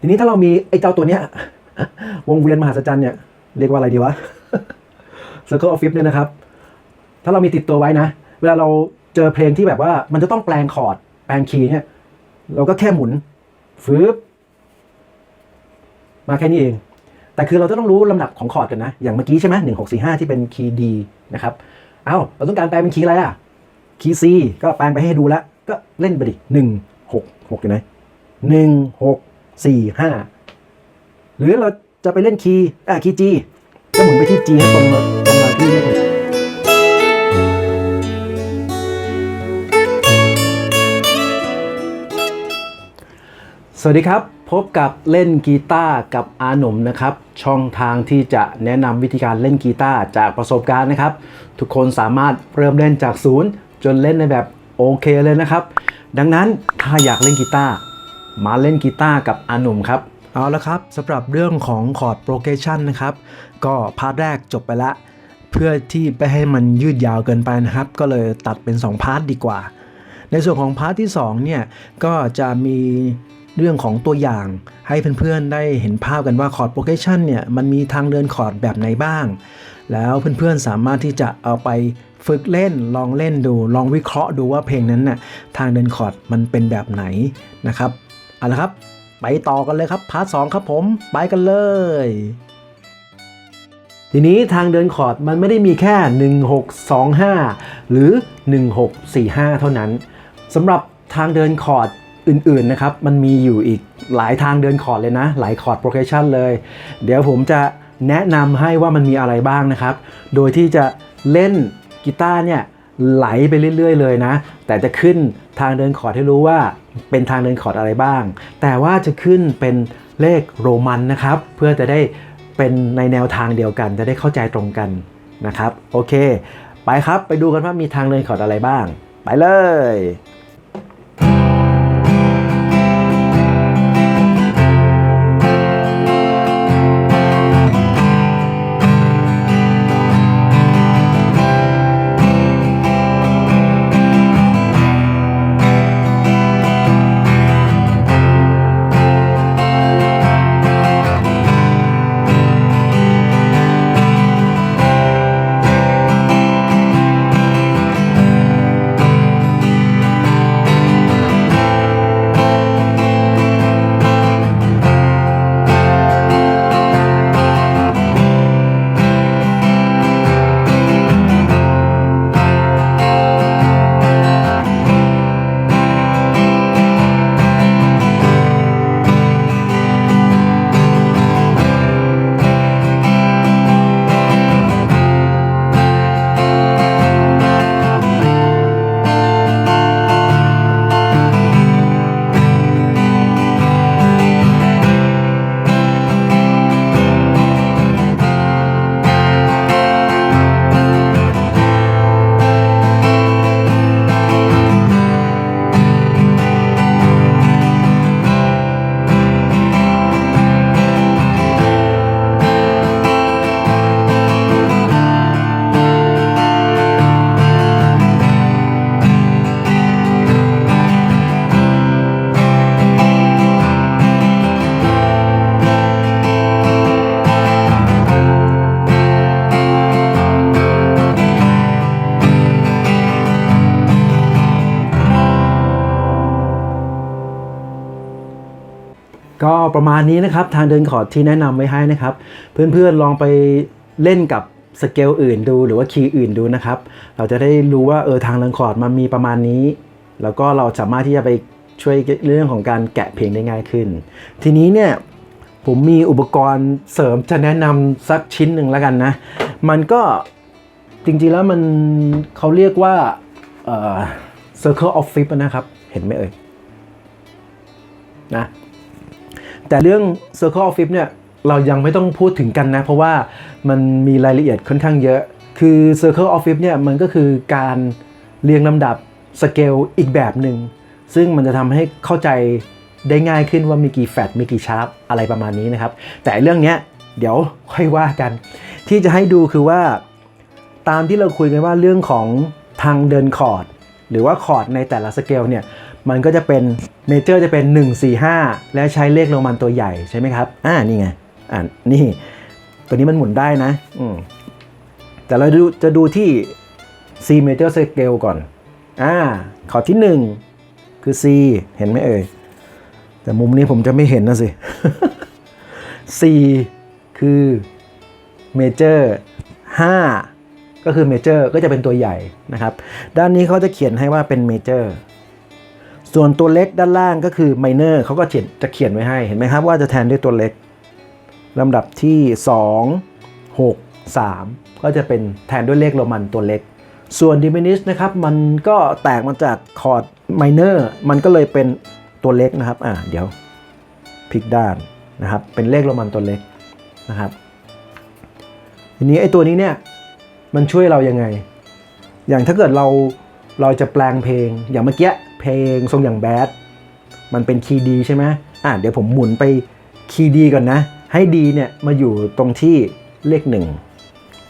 ทีนี้ถ้าเรามีไอ้เจ้าตัวเนี้ยวงเวียนมหัศจรรย์เนี่ยเรียกว่าอะไรดีวะ Circle of Fifth เนี่ยนะครับ ถ้าเรามีติดตัวไว้นะ เวลาเราเจอเพลงที่แบบว่ามันจะต้องแปลงคอร์ด แปลงคีย์เนี่ย เราก็แค่หมุนฟืบมาแค่นี้เอง แต่คือเราจะต้องรู้ลำดับของคอร์ดกันนะ อย่างเมื่อกี้ใช่ไหมหนึ่งหกสี่ห้าที่เป็นคีย์ดีนะครับ เอ้า เราต้องการแปลงเป็นคีย์อะไรอะ คีย์ซีก็แปลงไปให้ดูแล้ว ก็เล่นไปดิหนึ่งหกหกอยู่ไหนหนึ่งหก สี่ห้าหรือเราจะไปเล่นคีย์อะคีย์จีก็หมุนไปที่จีให้ตรงมาตรงมาที่เลขหกสวัสดีครับ พบกับเล่นกีตาร์กับอาหนุ่มนะครับ ช่องทางที่จะแนะนำวิธีการเล่นกีตาร์จากประสบการณ์นะครับ ทุกคนสามารถเริ่มเล่นจากศูนย์จนเล่นในแบบโอเคเลยนะครับ ดังนั้นถ้าอยากเล่นกีตาร์ มาเล่นกีตาร์กับอาหนุ่มครับ เอาละครับสำหรับเรื่องของคอร์ดโปรเกชันนะครับ ก็พาร์ทแรกจบไปละ เพื่อที่ไม่ให้มันยืดยาวเกินไปนะครับ ก็เลยตัดเป็น 2 พาร์ทดีกว่า ในส่วนของพาร์ทที่2เนี่ยก็จะมีเรื่องของตัวอย่างให้เพื่อนๆได้เห็นภาพกันว่าคอร์ดโปรเกชันเนี่ยมันมีทางเดินคอร์ดแบบไหนบ้าง แล้วเพื่อนๆสามารถที่จะเอาไปฝึกเล่นลองเล่นดู ลองวิเคราะห์ดูว่าเพลงนั้นน่ะทางเดินคอร์ดมันเป็นแบบไหนนะครับ เอาละครับ ไปต่อกันเลยครับพาร์ทสครับผม ไปกันเลย ทีนี้ทางเดินคอร์ดมันไม่ได้มีแค่ 1625 หรือ 1645 เท่านั้นสำหรับทางเดินคอร์ดอื่นๆนะครับ มันมีอยู่อีกหลายทางเดินคอร์ดเลยนะ หลายคอร์ดโปรเกชันเลย เดี๋ยวผมจะแนะนำให้ว่ามันมีอะไรบ้างนะครับ โดยที่จะเล่นกีตาร์เนี่ยไหลไปเรื่อย ๆ เลยนะ แต่จะขึ้น ทางเดินคอร์ดให้รู้ว่าเป็นทางเดินคอร์ดอะไรบ้าง แต่ว่าจะขึ้นเป็นเลขโรมันนะครับ เพื่อจะได้เป็นในแนวทางเดียวกัน จะได้เข้าใจตรงกันนะครับ โอเค ไปครับไปดูกันว่ามีทางเดินคอร์ดอะไรบ้าง ไปเลย มาณนี้นะครับ ทางเดินคอร์ดที่แนะนำไว้ให้นะครับ เพื่อนๆลองไปเล่นกับสเกลอื่นดูหรือว่าคีย์อื่นดูนะครับ เราจะได้รู้ว่าเออทางเดินคอร์ดมันมีประมาณนี้ แล้วก็เราสามารถที่จะไปช่วยเรื่องของการแกะเพลงได้ง่ายขึ้น ทีนี้เนี่ยผมมีอุปกรณ์เสริมจะแนะนำสักชิ้นหนึ่งแล้วกันนะ มันก็จริงๆแล้วมันเขาเรียกว่าเอ่อ Circle of Fifth นะครับ เห็นไหมเอ่ยนะ แต่เรื่อง Circle of Fifth เนี่ยเรายังไม่ต้องพูดถึงกันนะ เพราะว่ามันมีรายละเอียดค่อนข้างเยอะ คือ Circle of Fifth เนี่ยมันก็คือการเรียงลำดับสเกลอีกแบบหนึ่ง ซึ่งมันจะทำให้เข้าใจได้ง่ายขึ้นว่ามีกี่แฟตมีกี่ชาร์ปอะไรประมาณนี้นะครับ แต่เรื่องเนี้ยเดี๋ยวค่อยว่ากัน ที่จะให้ดูคือว่า ตามที่เราคุยกันว่าเรื่องของทางเดินคอร์ดหรือว่าคอร์ดในแต่ละสเกลเนี่ย มันก็จะเป็นเมเจอร์จะเป็น 1 4 5 และใช้เลขโรมันตัวใหญ่ใช่ไหมครับ อ่า นี่ไง อ่านี่ ตัวนี้มันหมุนได้นะ อืม แต่เราดูจะดูที่ C major scale ก่อน อ่า ขอที่ 1 คือ C เห็นไหมเอ่ย แต่มุมนี้ผมจะไม่เห็นนะสิ C คือ major 5ก็คือ major ก็จะเป็นตัวใหญ่นะครับ ด้านนี้เขาจะเขียนให้ว่าเป็น major ส่วนตัวเล็กด้านล่างก็คือ minor เขาก็เขียนจะเขียนไว้ให้เห็นไหมครับว่าจะแทนด้วยตัวเล็กลำดับที่ 2 6 3 ก็จะเป็นแทนด้วยเลขโรมันตัวเล็ก ส่วน diminish นะครับมันก็แตกมาจากคอร์ด minor มันก็เลยเป็นตัวเล็กนะครับอ่าเดี๋ยวพลิกด้านนะครับเป็นเลขโรมันตัวเล็กนะครับทีนี้ไอ้ตัวนี้เนี่ยมันช่วยเรายังไง อย่างถ้าเกิดเราเราจะแปลงเพลงอย่างเมื่อกี้ เพลงทรงอย่างแบดมันเป็นคีย์ดีใช่ไหมอะเดี๋ยวผมหมุนไปคีย์ดีก่อนนะ ให้ดีเนี่ยมาอยู่ตรงที่เลขหนึ่ง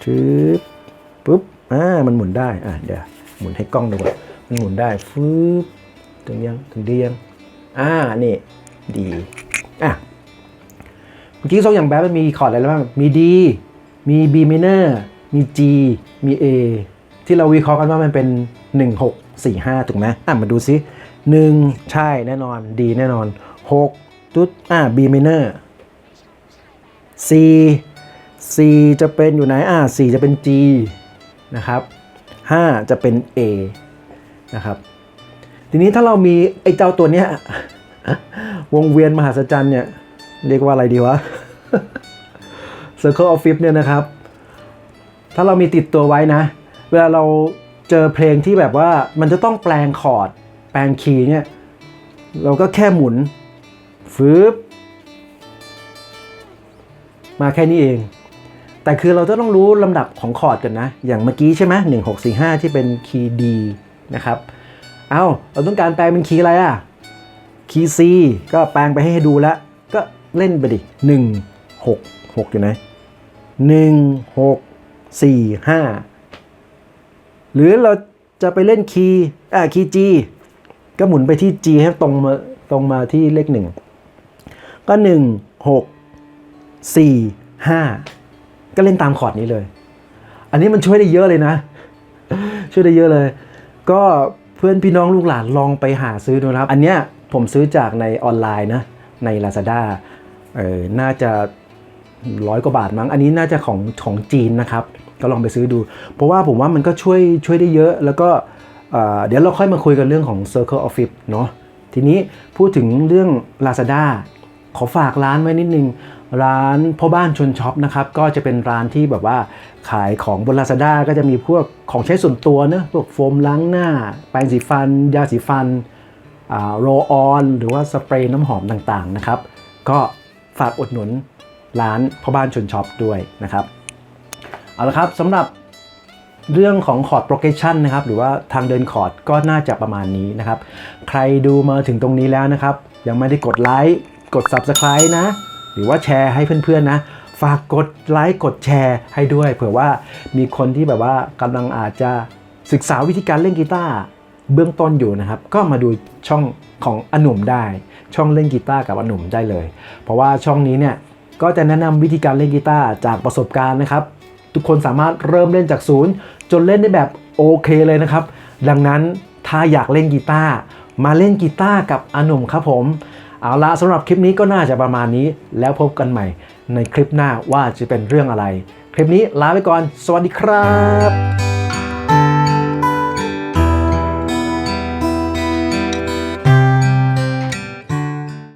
ชึบปุ๊บอ่ามันหมุนได้อะเดี๋ยวหมุนให้กล้องดูก่อนมันหมุนได้ฟืบถึงยังถึงดียังอ่านี่ดีอะเมื่อกี้ทรงอย่างแบดมันมีคอร์ดอะไรบ้างมี D มี B minor มี G มี A ที่เราวิเคราะห์กันว่ามันเป็น 1 6 4 5 ถูกไหมอะมาดูซิ 1 ใช่แน่นอน D แน่นอน6ตุ๊ดอะ B minor C C จะเป็นอยู่ไหนอะ 4 จะเป็น G นะครับ 5 จะเป็น A นะครับ ทีนี้ถ้าเรามีไอ้เจ้าตัวเนี้ยวงเวียนมหาศจรรย์เนี่ย เรียกว่าอะไรดีวะ Circle of Fifth เนี่ยนะครับ ถ้าเรามีติดตัวไว้นะ เวลาเราเจอเพลงที่แบบว่ามันจะต้องแปลงคอร์ด แปลงคีย์เนี่ย เราก็แค่หมุนฟืบมาแค่นี้เอง แต่คือเราจะต้องรู้ลำดับของคอร์ดกันนะ อย่างเมื่อกี้ใช่ไหมหนึ่งหกสี่ห้าที่เป็นคีย์ดีนะครับ เอาเราต้องการแปลงเป็นคีย์อะไรอะคีย์ C ก็แปลงไปให้ดูแล้ว ก็เล่นไปดิหนึ่งหกหกอยู่ไหนหนึ่งหกสี่ห้า หรือเราจะไปเล่นคีย์อ่าคีย์ G ก็หมุนไปที่ G ให้ตรงมาตรงมาที่เลขหนึ่งก็หนึ่งหกสี่ห้าก็เล่นตามคอร์ดนี้เลย อันนี้มันช่วยได้เยอะเลยนะ ช่วยได้เยอะเลย ก็เพื่อนพี่น้องลูกหลานลองไปหาซื้อดูนะครับ อันเนี้ยผมซื้อจากในออนไลน์นะใน Lazada เออน่าจะ ร้อยกว่าบาทมั้ง อันนี้น่าจะของของจีนนะครับ ก็ลองไปซื้อดู เพราะว่าผมว่ามันก็ช่วยช่วยได้เยอะ แล้วก็เดี๋ยวเราค่อยมาคุยกันเรื่องของ Circle of Fifth เนาะ ทีนี้พูดถึงเรื่อง Lazada ขอฝากร้านไว้นิดนึง ร้านพ่อบ้านชนช็อปนะครับ ก็จะเป็นร้านที่แบบว่าขายของบน Lazada ก็จะมีพวกของใช้ส่วนตัวเนอะพวกโฟมล้างหน้า แปรงสีฟัน ยาสีฟันโรออน หรือว่าสเปรย์น้ำหอมต่างๆนะครับ ก็ฝากอุดหนุน ร้านพ่อบ้านชนช็อปด้วยนะครับเอาละครับสำหรับเรื่องของคอร์ดโปรเกชันนะครับหรือว่าทางเดินคอร์ดก็น่าจะประมาณนี้นะครับ ใครดูมาถึงตรงนี้แล้วนะครับ ยังไม่ได้กดไลค์กด Subscribe นะ หรือว่าแชร์ให้เพื่อนๆนะฝากกดไลค์กดแชร์ให้ด้วยเผื่อว่ามีคนที่แบบว่ากำลังอาจจะศึกษาวิธีการเล่นกีตาร์เบื้องต้นอยู่นะครับ ก็มาดูช่องของอนุ่มได้ ช่องเล่นกีตาร์กับอนุ่มได้เลย เพราะว่าช่องนี้เนี่ย ก็จะแนะนำวิธีการเล่นกีตาร์จากประสบการณ์นะครับ ทุกคนสามารถเริ่มเล่นจากศูนย์จนเล่นได้แบบโอเคเลยนะครับ ดังนั้นถ้าอยากเล่นกีตาร์มาเล่นกีตาร์กับอนุ่มครับผม เอาละสำหรับคลิปนี้ก็น่าจะประมาณนี้ แล้วพบกันใหม่ในคลิปหน้าว่าจะเป็นเรื่องอะไร คลิปนี้ลาไปก่อน สวัสดีครับ